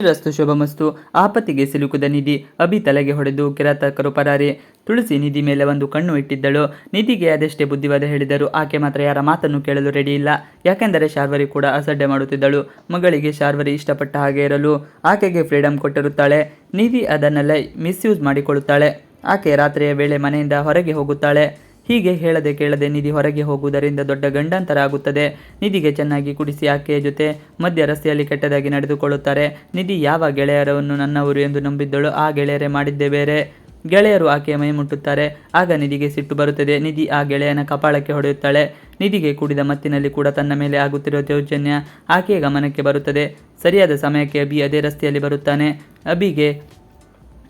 ರಸ್ತು ಶುಭಮಸ್ತು ಆಪತ್ತಿಗೆ ಸಿಲುಕಿದ ನಿಧಿ. ಅಭಿ ತಲೆಗೆ ಹೊಡೆದು ಕಿರಾತಕರು ಪರಾರಿ ತುಳಸಿ ನಿಧಿ ಮೇಲೆ ಒಂದು ಕಣ್ಣು ಇಟ್ಟಿದ್ದಳು. ನಿಧಿಗೆ ಅದೆಷ್ಟೇ ಬುದ್ಧಿವಾದ ಹೇಳಿದರು ಆಕೆ ಮಾತ್ರ ಯಾರ ಮಾತನ್ನು ಕೇಳಲು ರೆಡಿ ಇಲ್ಲ. ಯಾಕೆಂದರೆ ಶಾರ್ವರಿ ಕೂಡ ಅಸಡ್ಡೆ ಮಾಡುತ್ತಿದ್ದಳು. ಮಗಳಿಗೆ ಶಾರ್ವರಿ ಇಷ್ಟಪಟ್ಟ ಹಾಗೆ ಇರಲು ಆಕೆಗೆ ಫ್ರೀಡಮ್ ಕೊಟ್ಟಿರುತ್ತಾಳೆ. ನಿಧಿ ಅದನ್ನೆಲ್ಲ ಮಿಸ್ಯೂಸ್ ಮಾಡಿಕೊಳ್ಳುತ್ತಾಳೆ. ಆಕೆ ರಾತ್ರಿಯ ವೇಳೆ ಮನೆಯಿಂದ ಹೊರಗೆ ಹೋಗುತ್ತಾಳೆ. ಹೀಗೆ ಹೇಳದೆ ಕೇಳದೆ ನಿಧಿ ಹೊರಗೆ ಹೋಗುವುದರಿಂದ ದೊಡ್ಡ ಗಂಡಾಂತರ ಆಗುತ್ತದೆ ನಿಧಿಗೆ ಚೆನ್ನಾಗಿ ಕುಡಿಸಿ ಆಕೆಯ ಜೊತೆ ಮಧ್ಯ ರಸ್ತೆಯಲ್ಲಿ ಕೆಟ್ಟದಾಗಿ ನಡೆದುಕೊಳ್ಳುತ್ತಾರೆ. ನಿಧಿ ಯಾವ ಗೆಳೆಯರವನ್ನು ನನ್ನವರು ಎಂದು ನಂಬಿದ್ದಳು, ಆ ಗೆಳೆಯರೇ ಮಾಡಿದ್ದೇ ಬೇರೆ. ಗೆಳೆಯರು ಆಕೆಯ ಮೈ ಮುಟ್ಟುತ್ತಾರೆ. ಆಗ ನಿಧಿಗೆ ಸಿಟ್ಟು ಬರುತ್ತದೆ. ನಿಧಿ ಆ ಗೆಳೆಯನ ಕಪಾಳಕ್ಕೆ ಹೊಡೆಯುತ್ತಾಳೆ. ನಿಧಿಗೆ ಕುಡಿದ ಮತ್ತಿನಲ್ಲಿ ಕೂಡ ತನ್ನ ಮೇಲೆ ಆಗುತ್ತಿರುವ ದೌರ್ಜನ್ಯ ಆಕೆಯ ಗಮನಕ್ಕೆ ಬರುತ್ತದೆ. ಸರಿಯಾದ ಸಮಯಕ್ಕೆ ಅಬಿ ಅದೇ ರಸ್ತೆಯಲ್ಲಿ ಬರುತ್ತಾನೆ. ಅಭಿಗೆ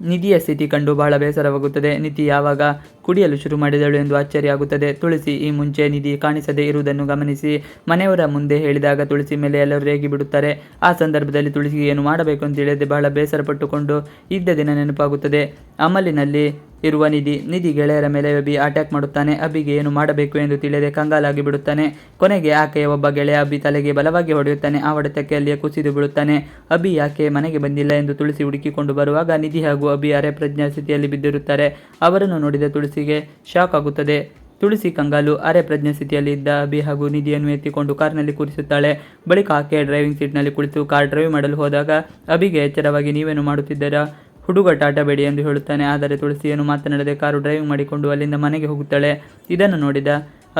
ನಿಧಿಯ ಸ್ಥಿತಿ ಕಂಡು ಬಹಳ ಬೇಸರವಾಗುತ್ತದೆ. ನಿಧಿ ಯಾವಾಗ ಕುಡಿಯಲು ಶುರು ಮಾಡಿದಳು ಎಂದು ಆಶ್ಚರ್ಯವಾಗುತ್ತದೆ. ತುಳಸಿ ಈ ಮುಂಚೆ ನಿಧಿ ಕಾಣಿಸದೇ ಇರುವುದನ್ನು ಗಮನಿಸಿ ಮನೆಯವರ ಮುಂದೆ ಹೇಳಿದಾಗ ತುಳಸಿ ಮೇಲೆ ಎಲ್ಲರೂ ರೇಗಿ ಬಿಡುತ್ತಾರೆ ಆ ಸಂದರ್ಭದಲ್ಲಿ ತುಳಸಿಗೆ ಏನು ಮಾಡಬೇಕು ಅಂತ ತಿಳಿಯದೆ ಬಹಳ ಬೇಸರಪಟ್ಟುಕೊಂಡು ಇದ್ದ ದಿನ ನೆನಪಾಗುತ್ತದೆ. ಅಮಲಿನಲ್ಲಿ ಇರುವ ನಿಧಿ ನಿಧಿ ಗೆಳೆಯರ ಮೇಲೆ ಅಭಿ ಅಟ್ಯಾಕ್ ಮಾಡುತ್ತಾನೆ. ಅಭಿಗೆ ಏನು ಮಾಡಬೇಕು ಎಂದು ತಿಳಿಯದೆ ಕಂಗಾಲಾಗಿ ಬಿಡುತ್ತಾನೆ. ಕೊನೆಗೆ ಆಕೆಯ ಒಬ್ಬ ಗೆಳೆಯ ಅಭಿ ತಲೆಗೆ ಬಲವಾಗಿ ಹೊಡೆಯುತ್ತಾನೆ. ಆ ಹೊಡೆತಕ್ಕೆ ಅಲ್ಲಿಯೇ ಕುಸಿದು ಬಿಡುತ್ತಾನೆ ಅಭಿ ಯಾಕೆ ಮನೆಗೆ ಬಂದಿಲ್ಲ ಎಂದು ತುಳಸಿ ಹುಡುಕಿಕೊಂಡು ಬರುವಾಗ ನಿಧಿ ಹಾಗೂ ಅಭಿ ಅರೆ ಪ್ರಜ್ಞಾ ಸ್ಥಿತಿಯಲ್ಲಿ ಬಿದ್ದಿರುತ್ತಾರೆ. ಅವರನ್ನು ನೋಡಿದ ತುಳಸಿಗೆ ಶಾಕ್ ಆಗುತ್ತದೆ. ತುಳಸಿ ಕಂಗಾಲು ಅರೆ ಪ್ರಜ್ಞೆ ಸ್ಥಿತಿಯಲ್ಲಿ ಇದ್ದ ಅಬಿ ಹಾಗೂ ನಿಧಿಯನ್ನು ಎತ್ತಿಕೊಂಡು ಕಾರ್ನಲ್ಲಿ ಕೂರಿಸುತ್ತಾಳೆ. ಬಳಿಕ ಆಕೆ ಡ್ರೈವಿಂಗ್ ಸೀಟ್ನಲ್ಲಿ ಕುಳಿತು ಕಾರ್ ಡ್ರೈವ್ ಮಾಡಲು ಹೋದಾಗ ಅಭಿಗೆ ಎಚ್ಚರವಾಗಿ ನೀವೇನು ಮಾಡುತ್ತಿದ್ದೀರಾ? ಹುಡುಗ ಟಾಟಾ ಬೇಡಿ ಎಂದು ಹೇಳುತ್ತಾನೆ. ಆದರೆ ತುಳಸಿಯನ್ನು ಮಾತನಾಡದೆ ಕಾರು ಡ್ರೈವಿಂಗ್ ಮಾಡಿಕೊಂಡು ಅಲ್ಲಿಂದ ಮನೆಗೆ ಹೋಗುತ್ತಾಳೆ. ಇದನ್ನು ನೋಡಿದ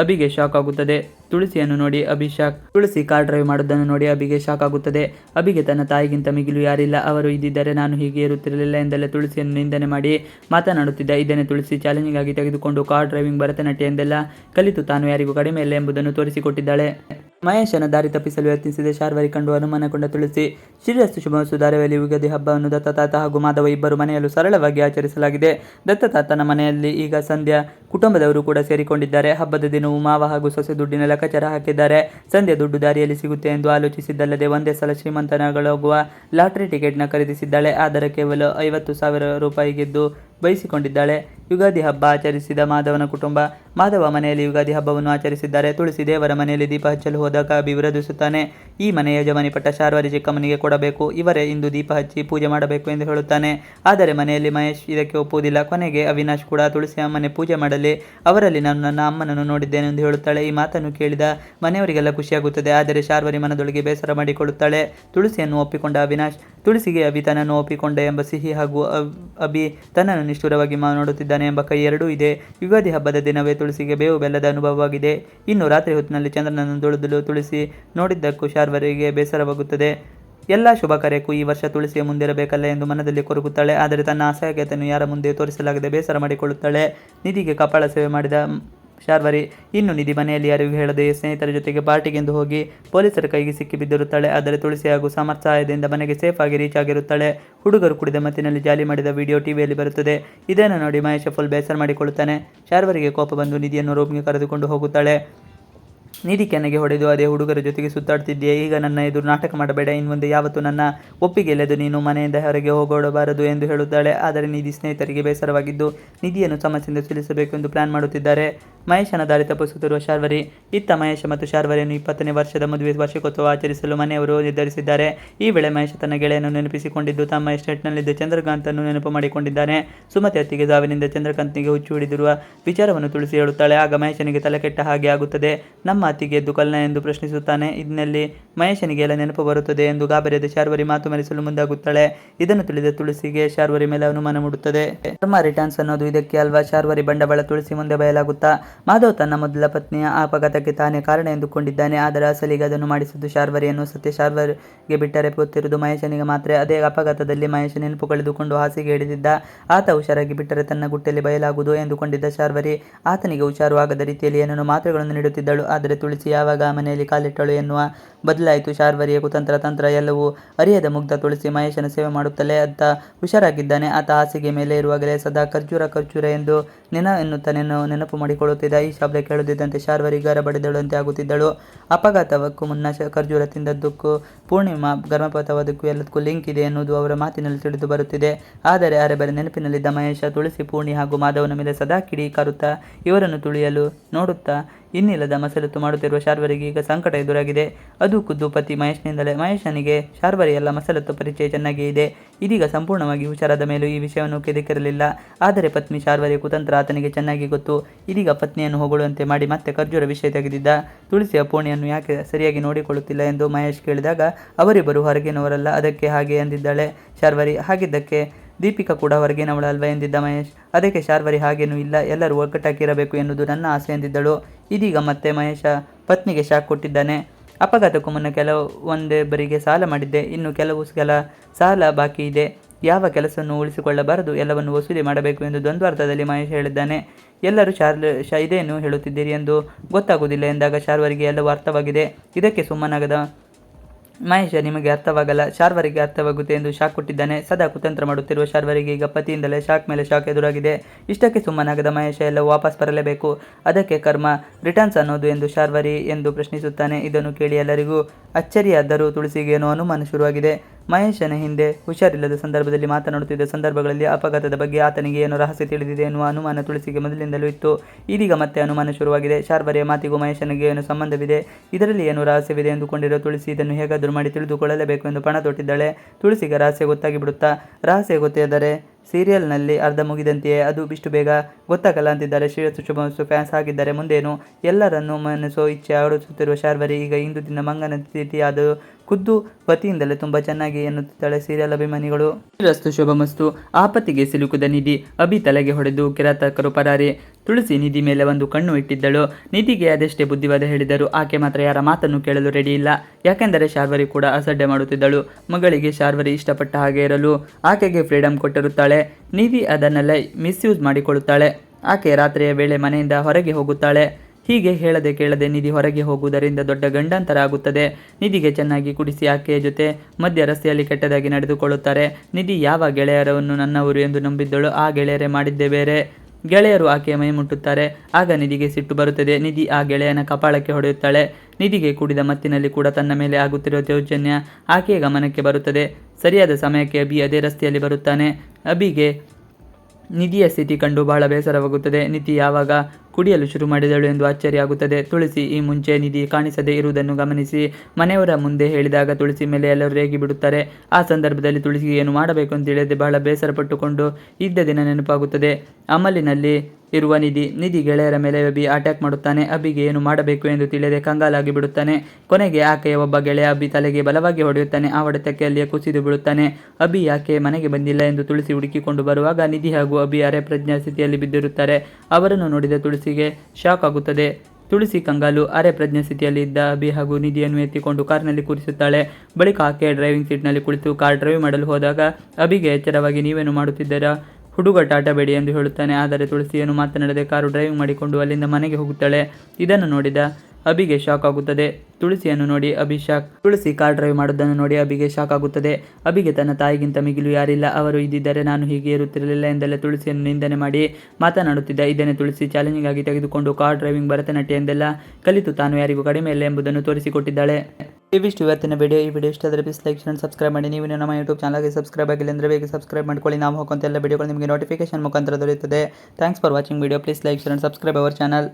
ಅಭಿಗೆ ಶಾಕ್ ಆಗುತ್ತದೆ. ತುಳಸಿಯನ್ನು ನೋಡಿ Abhi shock. Tulasi car drive ಮಾಡುವುದನ್ನು ನೋಡಿ ಅಭಿಗೆ ಶಾಕ್ ಆಗುತ್ತದೆ. ಅಭಿಗೆ ತನ್ನ ತಾಯಿಗಿಂತ ಮಿಗಿಲು ಯಾರಿಲ್ಲ. ಅವರು ಇದ್ದಿದ್ದರೆ ನಾನು ಹೀಗೆ ಇರುತ್ತಿರಲಿಲ್ಲ ಎಂದೆಲ್ಲ ತುಳಸಿಯನ್ನು ನಿಂದನೆ ಮಾಡಿ ಮಾತನಾಡುತ್ತಿದ್ದ ಇದನ್ನೇ ತುಳಸಿ ಚಾಲೆಂಜಿಂಗ್ ಆಗಿ ತೆಗೆದುಕೊಂಡು ಕಾರ್ ಡ್ರೈವಿಂಗ್ ಭರತನಾಟ್ಯ ಎಂದೆಲ್ಲ ಕಲಿತು ತಾನು ಯಾರಿಗೂ ಕಡಿಮೆ ಇಲ್ಲ ಎಂಬುದನ್ನು ತೋರಿಸಿಕೊಟ್ಟಿದ್ದಾಳೆ. ಮಹೇಶನ ದಾರಿ ತಪ್ಪಿಸಲು ಯತ್ನಿಸಿದ ಶಾರ್ವರಿ ಕಂಡು ಅನುಮಾನಗೊಂಡ ತುಳಸಿ ಶ್ರೀರಸ್ತು ಶುಭ ಸುಧಾರವೆಯಲ್ಲಿ ಯುಗದಿ ಹಬ್ಬವನ್ನು ದತ್ತತಾತ ಹಾಗೂ ಮಾಧವ ಇಬ್ಬರು ಮನೆಯಲ್ಲೂ ಸರಳವಾಗಿ ಆಚರಿಸಲಾಗಿದೆ. ದತ್ತತಾತನ ಮನೆಯಲ್ಲಿ ಈಗ ಸಂಧ್ಯಾ ಕುಟುಂಬದವರು ಕೂಡ ಸೇರಿಕೊಂಡಿದ್ದಾರೆ. ಹಬ್ಬದ ದಿನವೂ ಮಾವ ಹಾಗೂ ಸೊಸೆ ದುಡ್ಡಿನ ಲೆಕ್ಕಾಚಾರ ಹಾಕಿದ್ದಾರೆ. ಸಂಧ್ಯಾ ದುಡ್ಡು ದಾರಿಯಲ್ಲಿ ಸಿಗುತ್ತೆ ಎಂದು ಆಲೋಚಿಸಿದ್ದಲ್ಲದೆ ಒಂದೇ ಸಲ ಶ್ರೀಮಂತನಗಳಾಗುವ ಲಾಟರಿ ಟಿಕೆಟ್ನ ಖರೀದಿಸಿದ್ದಾಳೆ. ಆದರೆ ಕೇವಲ ಐವತ್ತು ಸಾವಿರ ರೂಪಾಯಿಗೆದ್ದು ಬಯಸಿಕೊಂಡಿದ್ದಾಳೆ. ಯುಗಾದಿ ಹಬ್ಬ ಆಚರಿಸಿದ ಮಾಧವನ ಕುಟುಂಬ. ಮಾಧವ ಮನೆಯಲ್ಲಿ ಯುಗಾದಿ ಹಬ್ಬವನ್ನು ಆಚರಿಸಿದ್ದಾರೆ. ತುಳಸಿ ದೇವರ ಮನೆಯಲ್ಲಿ ದೀಪ ಹಚ್ಚಲು ಹೋದಾಗ ಅಭಿ ಈ ಮನೆಯ ಯಜಮಾನಿ ಪಟ್ಟ ಶಾರ್ವರಿ ಚಿಕ್ಕಮ್ಮನಿಗೆ ಕೊಡಬೇಕು. ಇವರೇ ಇಂದು ದೀಪ ಹಚ್ಚಿ ಪೂಜೆ ಮಾಡಬೇಕು ಎಂದು ಹೇಳುತ್ತಾನೆ. ಆದರೆ ಮನೆಯಲ್ಲಿ ಮಹೇಶ್ ಇದಕ್ಕೆ ಒಪ್ಪುವುದಿಲ್ಲ. ಕೊನೆಗೆ ಅವಿನಾಶ್ ಕೂಡ ತುಳಸಿ ಅಮ್ಮನೆ ಪೂಜೆ ಮಾಡಲಿ. ಅವರಲ್ಲಿ ನಾನು ನನ್ನ ಅಮ್ಮನನ್ನು ನೋಡಿದ್ದೇನೆ ಎಂದು ಹೇಳುತ್ತಾಳೆ. ಈ ಮಾತನ್ನು ಕೇಳಿದ ಮನೆಯವರಿಗೆಲ್ಲ ಖುಷಿಯಾಗುತ್ತದೆ. ಆದರೆ ಶಾರ್ವರಿ ಮನದೊಳಗೆ ಬೇಸರ ಮಾಡಿಕೊಳ್ಳುತ್ತಾಳೆ. ತುಳಸಿಯನ್ನು ಒಪ್ಪಿಕೊಂಡ ಅವಿನಾಶ್ ತುಳಸಿಗೆ ಅಭಿ ತನ್ನನ್ನು ಒಪ್ಪಿಕೊಂಡ ಎಂಬ ಸಿಹಿ ಹಾಗೂ ಅಭಿ ತನ್ನನ್ನು ನಿಷ್ಠುರವಾಗಿ ನೋಡುತ್ತಿದ್ದಾನೆ ಎಂಬ ಕೈ ಎರಡೂ ಇದೆ. ಯುಗಾದಿ ಹಬ್ಬದ ದಿನವೇ ತುಳಸಿಗೆ ಬೇವು ಬೆಲ್ಲದ ಅನುಭವವಾಗಿದೆ. ಇನ್ನು ರಾತ್ರಿ ಹೊತ್ತಿನಲ್ಲಿ ಚಂದ್ರನನ್ನು ದುಳಿದಲು ತುಳಸಿ ನೋಡಿದ್ದಕ್ಕೂ ಶಾರ್ವರಿಗೆ ಬೇಸರವಾಗುತ್ತದೆ. ಎಲ್ಲ ಶುಭ ಕಾರ್ಯಕ್ಕೂ ಈ ವರ್ಷ ತುಳಸಿಯ ಮುಂದಿರಬೇಕಲ್ಲ ಎಂದು ಮನದಲ್ಲಿ ಕೊರಗುತ್ತಾಳೆ. ಆದರೆ ತನ್ನ ಅಸಹ್ಯತೆಯನ್ನು ಯಾರ ಮುಂದೆ ತೋರಿಸಲಾಗದೆ ಬೇಸರ ಮಾಡಿಕೊಳ್ಳುತ್ತಾಳೆ. ನಿಧಿಗೆ ಕಪಾಳ ಸೇವೆ ಮಾಡಿದ ಶಾರ್ವರಿ, ಇನ್ನು ನಿಧಿ ಮನೆಯಲ್ಲಿ ಯಾರಿಗೂ ಹೇಳದೆ ಸ್ನೇಹಿತರ ಜೊತೆಗೆ ಪಾರ್ಟಿಗೆಂದು ಹೋಗಿ ಪೊಲೀಸರ ಕೈಗೆ ಸಿಕ್ಕಿ ಬಿದ್ದಿರುತ್ತಾಳೆ. ಆದರೆ ತುಳಸಿ ಹಾಗೂ ಸಮರ್ಥ ಸಹಾಯದಿಂದ ಮನೆಗೆ ಸೇಫ್ ಆಗಿ ರೀಚ್ ಆಗಿರುತ್ತಾಳೆ. ಹುಡುಗರು ಕುಡಿದ ಮತ್ತಿನಲ್ಲಿ ಜಾಲಿ ಮಾಡಿದ ವಿಡಿಯೋ ಟಿವಿಯಲ್ಲಿ ಬರುತ್ತದೆ. ಇದನ್ನು ನೋಡಿ ಮಹೇಶ ಫುಲ್ ಬೇಸರ ಮಾಡಿಕೊಳ್ಳುತ್ತಾನೆ. ಶಾರ್ವರಿಗೆ ಕೋಪ ಬಂದು ನಿಧಿಯನ್ನು ರೂಮ್ಗೆ ಕರೆದುಕೊಂಡು ಹೋಗುತ್ತಾಳೆ. ನಿಧಿ ಕೆನಗೆ ಹೊಡೆದು ಅದೇ ಹುಡುಗರ ಜೊತೆಗೆ ಸುತ್ತಾಡ್ತಿದ್ದೀಯ. ಈಗ ನನ್ನ ಎದುರು ನಾಟಕ ಮಾಡಬೇಡ. ಇನ್ನು ಮುಂದೆ ಯಾವತ್ತೂ ನನ್ನ ಒಪ್ಪಿಗೆ ಇಲ್ಲದೆ ನೀನು ಮನೆಯಿಂದ ಹೊರಗೆ ಹೋಗೋಡಬಾರದು ಎಂದು ಹೇಳುತ್ತಾಳೆ. ಆದರೆ ನಿಧಿ ಸ್ನೇಹಿತರಿಗೆ ಬೇಸರವಾಗಿದ್ದು ನಿಧಿಯನ್ನು ಸಮಸ್ಯೆಯಿಂದ ತಿಳಿಸಬೇಕು ಎಂದು ಪ್ಲಾನ್ ಮಾಡುತ್ತಿದ್ದಾರೆ. ಮಹೇಶನ ದಾರಿ ತಪ್ಪಿಸುತ್ತಿರುವ ಶಾರ್ವರಿ, ಇತ್ತ ಮಹೇಶ ಮತ್ತು ಶಾರ್ವರಿಯನ್ನು ಇಪ್ಪತ್ತನೇ ವರ್ಷದ ಮದುವೆ ವಾರ್ಷಿಕೋತ್ಸವ ಆಚರಿಸಲು ಮನೆಯವರು ನಿರ್ಧರಿಸಿದ್ದಾರೆ. ಈ ವೇಳೆ ಮಹೇಶ ತನ್ನ ಗೆಳೆಯನ್ನು ನೆನಪಿಸಿಕೊಂಡಿದ್ದು, ತಮ್ಮ ಎಸ್ಟೇಟ್ನಲ್ಲಿದ್ದ ಚಂದ್ರಕಾಂತನ್ನು ನೆನಪು ಮಾಡಿಕೊಂಡಿದ್ದಾನೆ. ಸುಮತಿ ಅತ್ತಿಗೆ ಸಾವಿನಿಂದ ಚಂದ್ರಕಾಂತ್ನಿಗೆ ಹುಚ್ಚು ಹಿಡಿದಿರುವ ವಿಚಾರವನ್ನು ತುಳಿಸಿ ಹೇಳುತ್ತಾಳೆ. ಆಗ ಮಹೇಶನಿಗೆ ತಲೆ ಕೆಟ್ಟ ಹಾಗೆ ಆಗುತ್ತದೆ. ನಮ್ಮ ಅತ್ತಿಗೆ ಎದ್ದು ಎಂದು ಪ್ರಶ್ನಿಸುತ್ತಾನೆ. ಇದನ್ನಲ್ಲಿ ಮಹೇಶನಿಗೆ ಎಲ್ಲ ನೆನಪು ಬರುತ್ತದೆ ಎಂದು ಗಾಬರಿಯಾದ ಶಾರ್ವರಿ ಮಾತು ಮರೆಸಲು ಮುಂದಾಗುತ್ತಾಳೆ. ಇದನ್ನು ತಿಳಿದ ತುಳಸಿಗೆ ಶಾರ್ವರಿ ಮೇಲೆ ಅನುಮಾನ ಮೂಡುತ್ತದೆ. ಧರ್ಮ ರಿಟರ್ನ್ಸ್ ಅನ್ನೋದು ಇದಕ್ಕೆ ಅಲ್ವಾ? ಶಾರ್ವರಿ ಬಂಡವಾಳ ತುಳಸಿ ಮುಂದೆ ಬಯಲಾಗುತ್ತಾ? ಮಾಧವ್ ತನ್ನ ಮೊದಲ ಪತ್ನಿಯ ಅಪಘಾತಕ್ಕೆ ತಾನೇ ಕಾರಣ ಎಂದುಕೊಂಡಿದ್ದಾನೆ. ಆದರೆ ಅಸಲಿಗೆ ಅದನ್ನು ಮಾಡಿಸಿದ್ದು ಶಾರ್ವರಿಯನ್ನು ಸತ್ಯ ಶಾರ್ವರಿಗೆ ಬಿಟ್ಟರೆ ಗೊತ್ತಿರುವುದು ಮಹೇಶನಿಗೆ ಮಾತ್ರ. ಅದೇ ಅಪಘಾತದಲ್ಲಿ ಮಹೇಶ ನೆನಪು ಕಳೆದುಕೊಂಡು ಹಾಸಿಗೆ ಹಿಡಿದಿದ್ದ ಆತ ಹುಷಾರಾಗಿ ಬಿಟ್ಟರೆ ತನ್ನ ಗುಟ್ಟೆಯಲ್ಲಿ ಬಯಲಾಗುವುದು ಎಂದುಕೊಂಡಿದ್ದ ಶಾರ್ವರಿ ಆತನಿಗೆ ಹುಷಾರು ಆಗದ ರೀತಿಯಲ್ಲಿ ಏನನ್ನು ಮಾತ್ರೆಗಳನ್ನು ನೀಡುತ್ತಿದ್ದಳು. ಆದರೆ ತುಳಸಿ ಯಾವಾಗ ಮನೆಯಲ್ಲಿ ಕಾಲಿಟ್ಟಳು ಎನ್ನುವ ಬದಲಾಯಿತು ಶಾರ್ವರಿಯ ಕುತಂತ್ರ ತಂತ್ರ ಎಲ್ಲವೂ ಅರಿಯದ ಮುಗ್ಧ ತುಳಸಿ ಮಹೇಶನ ಸೇವೆ ಮಾಡುತ್ತಲೇ ಅತ್ತ ಹುಷಾರಾಗಿದ್ದಾನೆ. ಆತ ಹಾಸಿಗೆ ಮೇಲೆ ಇರುವಾಗಲೇ ಸದಾ ಖರ್ಜೂರ ಖರ್ಜೂರ ಎಂದು ನೆನ ಎನ್ನುತ್ತ ನೆನ ನೆನಪು ಮಾಡಿಕೊಳ್ಳುತ್ತಿದ್ದ ಈ ಶಬ್ದ ಕೇಳುತ್ತಿದ್ದಂತೆ ಶಾರ್ವರಿ ಗರ ಬಡಿದಳಂತೆ ಆಗುತ್ತಿದ್ದಳು. ಅಪಘಾತವಕ್ಕೂ ಮುನ್ನ ಖರ್ಜೂರ ತಿಂದದ್ದಕ್ಕೂ ಪೂರ್ಣಿಮಾ ಗರ್ಭಪಾತವಾದಕ್ಕೂ ಎಲ್ಲದಕ್ಕೂ ಲಿಂಕ್ ಇದೆ ಎನ್ನುವುದು ಅವರ ಮಾತಿನಲ್ಲಿ ತಿಳಿದು ಬರುತ್ತಿದೆ. ಆದರೆ ಅರೆಬರೆ ನೆನಪಿನಲ್ಲಿದ್ದ ಮಹೇಶ ತುಳಸಿ ಪೂರ್ಣಿ ಹಾಗೂ ಮಾಧವನ ಮೇಲೆ ಸದಾ ಕಿಡಿ ಕಾರುತ್ತಾ ಇವರನ್ನು ತುಳಿಯಲು ನೋಡುತ್ತಾ ಇನ್ನಿಲ್ಲದ ಮಸಲತ್ತು ಮಾಡುತ್ತಿರುವ ಶಾರ್ವರಿಗೆ ಈಗ ಸಂಕಟ ಎದುರಾಗಿದೆ. ಅದು ಖುದ್ದು ಪತಿ ಮಹೇಶ್ನಿಂದಲೇ ಮಹೇಶನಿಗೆ ಶಾರ್ವರಿ ಎಲ್ಲ ಮಸಲತ್ತು ಪರಿಚಯ ಚೆನ್ನಾಗಿಯೇ ಇದೆ. ಇದೀಗ ಸಂಪೂರ್ಣವಾಗಿ ಹುಷಾರಾದ ಮೇಲೂ ಈ ವಿಷಯವನ್ನು ಕೆದಕಿರಲಿಲ್ಲ. ಆದರೆ ಪತ್ನಿ ಶಾರ್ವರಿ ಕುತಂತ್ರ ಆತನಿಗೆ ಚೆನ್ನಾಗಿ ಗೊತ್ತು. ಇದೀಗ ಪತ್ನಿಯನ್ನು ಹೊಗಳುವಂತೆ ಮಾಡಿ ಮತ್ತೆ ಖರ್ಜೂರ ವಿಷಯ ತೆಗೆದಿದ್ದ. ತುಳಸಿಯ ಪೋಣಿಯನ್ನು ಯಾಕೆ ಸರಿಯಾಗಿ ನೋಡಿಕೊಳ್ಳುತ್ತಿಲ್ಲ ಎಂದು ಮಹೇಶ್ ಕೇಳಿದಾಗ, ಅವರಿಬ್ಬರು ಹೊರಗಿನವರಲ್ಲ, ಅದಕ್ಕೆ ಹಾಗೆ ಎಂದಿದ್ದಾಳೆ ಶಾರ್ವರಿ, ಹಾಗಿದ್ದಕ್ಕೆ ದೀಪಿಕಾ ಕೂಡ ಹೊರಗಿನವಳಲ್ವ ಎಂದಿದ್ದ ಮಹೇಶ್. ಅದಕ್ಕೆ ಶಾರ್ವರಿ ಹಾಗೇನೂ ಇಲ್ಲ. ಎಲ್ಲರೂ ಒಗ್ಗಟ್ಟಾಗಿರಬೇಕು ಎನ್ನುವುದು ನನ್ನ ಆಸೆ ಎಂದಿದ್ದಳು. ಇದೀಗ ಮತ್ತೆ ಮಹೇಶ ಪತ್ನಿಗೆ ಶಾಕ್ ಕೊಟ್ಟಿದ್ದಾನೆ. ಅಪಘಾತಕ್ಕೂ ಮುನ್ನ ಬರಿಗೆ ಸಾಲ ಮಾಡಿದ್ದೆ. ಇನ್ನು ಕೆಲವು ಸಲ ಸಾಲ ಬಾಕಿ ಇದೆ. ಯಾವ ಕೆಲಸವನ್ನು ಉಳಿಸಿಕೊಳ್ಳಬಾರದು? ಎಲ್ಲವನ್ನು ವಸೂಲಿ ಮಾಡಬೇಕು ಎಂದು ದ್ವಂದ್ವಾರ್ಥದಲ್ಲಿ ಮಹೇಶ್ ಹೇಳಿದ್ದಾನೆ. ಎಲ್ಲರೂ ಶಾರ್ಲ, ಶಾ, ಇದೇನು ಹೇಳುತ್ತಿದ್ದೀರಿ ಎಂದು ಗೊತ್ತಾಗುವುದಿಲ್ಲ ಎಂದಾಗ ಶಾರ್ವರಿಗೆ ಎಲ್ಲವೂ ಅರ್ಥವಾಗಿದೆ. ಇದಕ್ಕೆ ಸುಮ್ಮನಾಗದ ಮಹೇಶ ನಿಮಗೆ ಅರ್ಥವಾಗಲ್ಲ, ಶಾರ್ವರಿಗೆ ಅರ್ಥವಾಗುತ್ತೆ ಎಂದು ಶಾಕ್ ಕೊಟ್ಟಿದ್ದಾನೆ. ಸದಾ ಕುತಂತ್ರ ಮಾಡುತ್ತಿರುವ ಶಾರ್ವರಿಗೆ ಈಗ ಪತಿಯಿಂದಲೇ ಶಾಕ್ ಮೇಲೆ ಶಾಕ್ ಎದುರಾಗಿದೆ. ಇಷ್ಟಕ್ಕೆ ಸುಮ್ಮನಾಗದ ಮಹೇಶ ಎಲ್ಲ ವಾಪಸ್ ಬರಲೇಬೇಕು. ಅದಕ್ಕೆ ಕರ್ಮ, ರಿಟರ್ನ್ಸ್ ಅನ್ನೋದು ಎಂದು ಶಾರ್ವರಿ ಎಂದು ಪ್ರಶ್ನಿಸುತ್ತಾನೆ. ಇದನ್ನು ಕೇಳಿ ಎಲ್ಲರಿಗೂ ಅಚ್ಚರಿಯಾದರೂ ತುಳಸಿಗೆ ಏನೋ ಅನುಮಾನ ಶುರುವಾಗಿದೆ. ಮಹೇಶನ ಹಿಂದೆ ಹುಷಾರಿಲ್ಲದ ಸಂದರ್ಭದಲ್ಲಿ ಮಾತನಾಡುತ್ತಿದ್ದ ಸಂದರ್ಭಗಳಲ್ಲಿ ಅಪಘಾತದ ಬಗ್ಗೆ ಆತನಿಗೆ ಏನು ರಹಸ್ಯ ತಿಳಿದಿದೆ ಎನ್ನುವ ಅನುಮಾನ ತುಳಸಿಗೆ ಮೊದಲಿನಿಂದಲೂ ಇತ್ತು. ಇದೀಗ ಮತ್ತೆ ಅನುಮಾನ ಶುರುವಾಗಿದೆ. ಶಾರ್ವರಿಯ ಮಾತಿಗೂ ಮಹೇಶನಿಗೆ ಏನು ಸಂಬಂಧವಿದೆ. ಇದರಲ್ಲಿ ಏನು ರಹಸ್ಯವಿದೆ ಎಂದುಕೊಂಡಿರುವ ತುಳಸಿ ಇದನ್ನು ಹೇಗಾದರೂ ಮಾಡಿ ತಿಳಿದುಕೊಳ್ಳಲೇಬೇಕು ಎಂದು ಪಣ ತೊಟ್ಟಿದ್ದಾಳೆ. ತುಳಸಿಗೆ ರಹಸ್ಯ ಗೊತ್ತಾಗಿ ಬಿಡುತ್ತಾ ರಹಸ್ಯ ಗೊತ್ತಿದ್ದರೆ ಸೀರಿಯಲ್ನಲ್ಲಿ ಅರ್ಧ ಮುಗಿದಂತೆಯೇ ಅದು? ಇಷ್ಟು ಬೇಗ ಗೊತ್ತಾಗಲ್ಲ ಅಂತಿದ್ದಾರೆ. ಶ್ರೀರಸ್ತು ಶುಭಮಸ್ಸು ಫ್ಯಾನ್ಸ್ ಆಗಿದ್ದಾರೆ ಮುಂದೇನು? ಎಲ್ಲರನ್ನೂ ಮನಸ್ಸೋ ಇಚ್ಛೆ ಆಡುತ್ತಿರುವ ಶಾರ್ವರಿ ಈಗ ಇಂದು ದಿನ ಮಂಗನ ಸ್ಥಿತಿಯಾದ ಖುದ್ದು ಪತಿಯಿಂದಲೇ ತುಂಬ ಚೆನ್ನಾಗಿ ಎನ್ನುತ್ತಿದ್ದಾಳೆ ಸೀರಿಯಲ್ ಅಭಿಮಾನಿಗಳು. ರಸ್ತು ಶುಭಮಸ್ತು ಆಪತಿಗೆ ಸಿಲುಕುದ ನಿಧಿ, ಅಭಿ ತಲೆಗೆ ಹೊಡೆದು ಕಿರಾತಕರು ಪರಾರಿ. ತುಳಸಿ ನಿಧಿ ಮೇಲೆ ಒಂದು ಕಣ್ಣು ಇಟ್ಟಿದ್ದಳು. ನಿಧಿಗೆ ಅದೆಷ್ಟೇ ಬುದ್ಧಿವಾದ ಹೇಳಿದರು ಆಕೆ ಮಾತ್ರ ಯಾರ ಮಾತನ್ನು ಕೇಳಲು ರೆಡಿ ಇಲ್ಲ. ಯಾಕೆಂದರೆ ಶಾರ್ವರಿ ಕೂಡ ಅಸಡ್ಡೆ ಮಾಡುತ್ತಿದ್ದಳು. ಮಗಳಿಗೆ ಶಾರ್ವರಿ ಇಷ್ಟಪಟ್ಟ ಹಾಗೆ ಇರಲು ಆಕೆಗೆ ಫ್ರೀಡಮ್ ಕೊಟ್ಟಿರುತ್ತಾಳೆ. ನಿಧಿ ಅದನ್ನೆಲ್ಲ ಮಿಸ್ಯೂಸ್ ಮಾಡಿಕೊಳ್ಳುತ್ತಾಳೆ. ಆಕೆ ರಾತ್ರಿಯ ವೇಳೆ ಮನೆಯಿಂದ ಹೊರಗೆ ಹೋಗುತ್ತಾಳೆ. ಹೀಗೆ ಹೇಳದೆ ಕೇಳದೆ ನಿಧಿ ಹೊರಗೆ ಹೋಗುವುದರಿಂದ ದೊಡ್ಡ ಗಂಡಾಂತರ ಆಗುತ್ತದೆ ನಿಧಿಗೆ ಚೆನ್ನಾಗಿ ಕುಡಿಸಿ ಆಕೆಯ ಜೊತೆ ಮಧ್ಯ ರಸ್ತೆಯಲ್ಲಿ ಕೆಟ್ಟದಾಗಿ ನಡೆದುಕೊಳ್ಳುತ್ತಾರೆ. ನಿಧಿ ಯಾವ ಗೆಳೆಯರವನ್ನು ನನ್ನವರು ಎಂದು ನಂಬಿದ್ದಳು, ಆ ಗೆಳೆಯರೇ ಮಾಡಿದ್ದೇ ಬೇರೆ. ಗೆಳೆಯರು ಆಕೆಯ ಮೈ ಮುಟ್ಟುತ್ತಾರೆ. ಆಗ ನಿಧಿಗೆ ಸಿಟ್ಟು ಬರುತ್ತದೆ. ನಿಧಿ ಆ ಗೆಳೆಯನ ಕಪಾಳಕ್ಕೆ ಹೊಡೆಯುತ್ತಾಳೆ. ನಿಧಿಗೆ ಕುಡಿದ ಮತ್ತಿನಲ್ಲಿ ಕೂಡ ತನ್ನ ಮೇಲೆ ಆಗುತ್ತಿರುವ ದೌರ್ಜನ್ಯ ಆಕೆಯ ಗಮನಕ್ಕೆ ಬರುತ್ತದೆ. ಸರಿಯಾದ ಸಮಯಕ್ಕೆ ಅಭಿ ಅದೇ ರಸ್ತೆಯಲ್ಲಿ ಬರುತ್ತಾನೆ. ಅಭಿಗೆ ನಿಧಿಯ ಸ್ಥಿತಿ ಕಂಡು ಬಹಳ ಬೇಸರವಾಗುತ್ತದೆ. ನಿಧಿ ಯಾವಾಗ ಕುಡಿಯಲು ಶುರು ಮಾಡಿದಳು ಎಂದು ಅಚ್ಚರಿಯಾಗುತ್ತದೆ ತುಳಸಿ ಈ ಮುಂಚೆ ನಿಧಿ ಕಾಣಿಸದೇ ಇರುವುದನ್ನು ಗಮನಿಸಿ ಮನೆಯವರ ಮುಂದೆ ಹೇಳಿದಾಗ ತುಳಸಿ ಮೇಲೆ ಎಲ್ಲರೂ ರೇಗಿ ಬಿಡುತ್ತಾರೆ ಆ ಸಂದರ್ಭದಲ್ಲಿ ತುಳಸಿಗೆ ಏನು ಮಾಡಬೇಕು ಅಂತ ತಿಳಿಯದೆ ಬಹಳ ಬೇಸರಪಟ್ಟುಕೊಂಡು ಇದ್ದ ದಿನ ನೆನಪಾಗುತ್ತದೆ. ಅಮಲಿನಲ್ಲಿ ಇರುವ ನಿಧಿ ನಿಧಿ ಗೆಳೆಯರ ಮೇಲೆ ಅಭಿ ಅಟ್ಯಾಕ್ ಮಾಡುತ್ತಾನೆ. ಅಭಿಗೆ ಏನು ಮಾಡಬೇಕು ಎಂದು ತಿಳಿಯದೆ ಕಂಗಾಲಾಗಿ ಬಿಡುತ್ತಾನೆ. ಕೊನೆಗೆ ಆಕೆಯ ಒಬ್ಬ ಗೆಳೆಯ ಅಭಿ ತಲೆಗೆ ಬಲವಾಗಿ ಹೊಡೆಯುತ್ತಾನೆ. ಆ ಹೊಡೆತಕ್ಕೆ ಅಲ್ಲಿಯೇ ಕುಸಿದು ಬಿಡುತ್ತಾನೆ ಅಭಿ ಯಾಕೆ ಮನೆಗೆ ಬಂದಿಲ್ಲ ಎಂದು ತುಳಸಿ ಹುಡುಕಿಕೊಂಡು ಬರುವಾಗ ನಿಧಿ ಹಾಗೂ ಅಭಿ ಅರೆ ಪ್ರಜ್ಞಾ ಸ್ಥಿತಿಯಲ್ಲಿ ಬಿದ್ದಿರುತ್ತಾರೆ. ಅವರನ್ನು ನೋಡಿದ ತುಳಸಿಗೆ ಶಾಕ್ ಆಗುತ್ತದೆ. ತುಳಸಿ ಕಂಗಾಲು ಅರೆ ಪ್ರಜ್ಞೆ ಸ್ಥಿತಿಯಲ್ಲಿ ಇದ್ದ ಅಭಿ ಹಾಗೂ ನಿಧಿಯನ್ನು ಎತ್ತಿಕೊಂಡು ಕಾರ್ನಲ್ಲಿ ಕೂರಿಸುತ್ತಾಳೆ. ಬಳಿಕ ಆಕೆ ಡ್ರೈವಿಂಗ್ ಸೀಟ್ನಲ್ಲಿ ಕುಳಿತು ಕಾರ್ ಡ್ರೈವ್ ಮಾಡಲು ಹೋದಾಗ ಅಭಿಗೆ ಎಚ್ಚರವಾಗಿ ನೀವೇನು ಮಾಡುತ್ತಿದ್ದೀರಾ? ಹುಡುಗಾಟ ಬೇಡಿ ಎಂದು ಹೇಳುತ್ತಾನೆ. ಆದರೆ ತುಳಸಿಯನ್ನು ಮಾತನಾಡದೆ ಕಾರು ಡ್ರೈವಿಂಗ್ ಮಾಡಿಕೊಂಡು ಅಲ್ಲಿಂದ ಮನೆಗೆ ಹೋಗುತ್ತಾಳೆ. ಇದನ್ನು ನೋಡಿದ ಅಭಿಗೆ ಶಾಕ್ ಆಗುತ್ತದೆ. ತುಳಸಿಯನ್ನು ನೋಡಿ Abhi shock. Tulasi car drive ಮಾಡುವುದನ್ನು ನೋಡಿ ಅಭಿಗೆ ಶಾಕ್ ಆಗುತ್ತದೆ. ಅಭಿಗೆ ತನ್ನ ತಾಯಿಗಿಂತ ಮಿಗಿಲು ಯಾರಿಲ್ಲ. ಅವರು ಇದ್ದಿದ್ದರೆ ನಾನು ಹೀಗೆ ಇರುತ್ತಿರಲಿಲ್ಲ ಎಂದೆಲ್ಲ ತುಳಸಿಯನ್ನು ನಿಂದನೆ ಮಾಡಿ ಮಾತನಾಡುತ್ತಿದ್ದ ಇದನ್ನೇ ತುಳಸಿ ಚಾಲೆಂಜಿಂಗ್ ಆಗಿ ತೆಗೆದುಕೊಂಡು ಕಾರ್ ಡ್ರೈವಿಂಗ್ ಭರತನಾಟ್ಯ ಎಂದೆಲ್ಲ ಕಲಿತು ತಾನು ಯಾರಿಗೂ ಕಡಿಮೆ ಇಲ್ಲ ಎಂಬುದನ್ನು ತೋರಿಸಿಕೊಟ್ಟಿದ್ದಾಳೆ. ಇವಿಷ್ಟು ಇವತ್ತಿನ ವಿಡಿಯೋ ಈ ವಿಡಿಯೋ ಇಷ್ಟ ಆದರೆ ಪ್ಲೀಸ್ ಲೈಕ್ ಶೇರ್ ಸಬ್ಸ್ಕ್ರೈಬ್ ಮಾಡಿ. ನೀವು ನಮ್ಮ ಯೂಟ್ಯೂಬ್ ಚಾನಲ್ಗೆ ಸಬ್ಸ್ಕ್ರೈಬ್ ಆಗಿಲ್ಲ ಅಂದರೆ ಬೇಗ ಸಬ್ಸ್ಕ್ರೈಬ್ ಮಾಡ್ಕೊಳ್ಳಿ. ನಾವು ಹಾಕುವಂಥ ಎಲ್ಲ ವಿಡಿಯೋಗಳು ನಿಮಗೆ ನೋಟಿಫಿಕೇಶನ್ ಮುಖಾಂತರ ದೊರೆಯುತ್ತದೆ. Thanks for watching video please like share subscribe our channel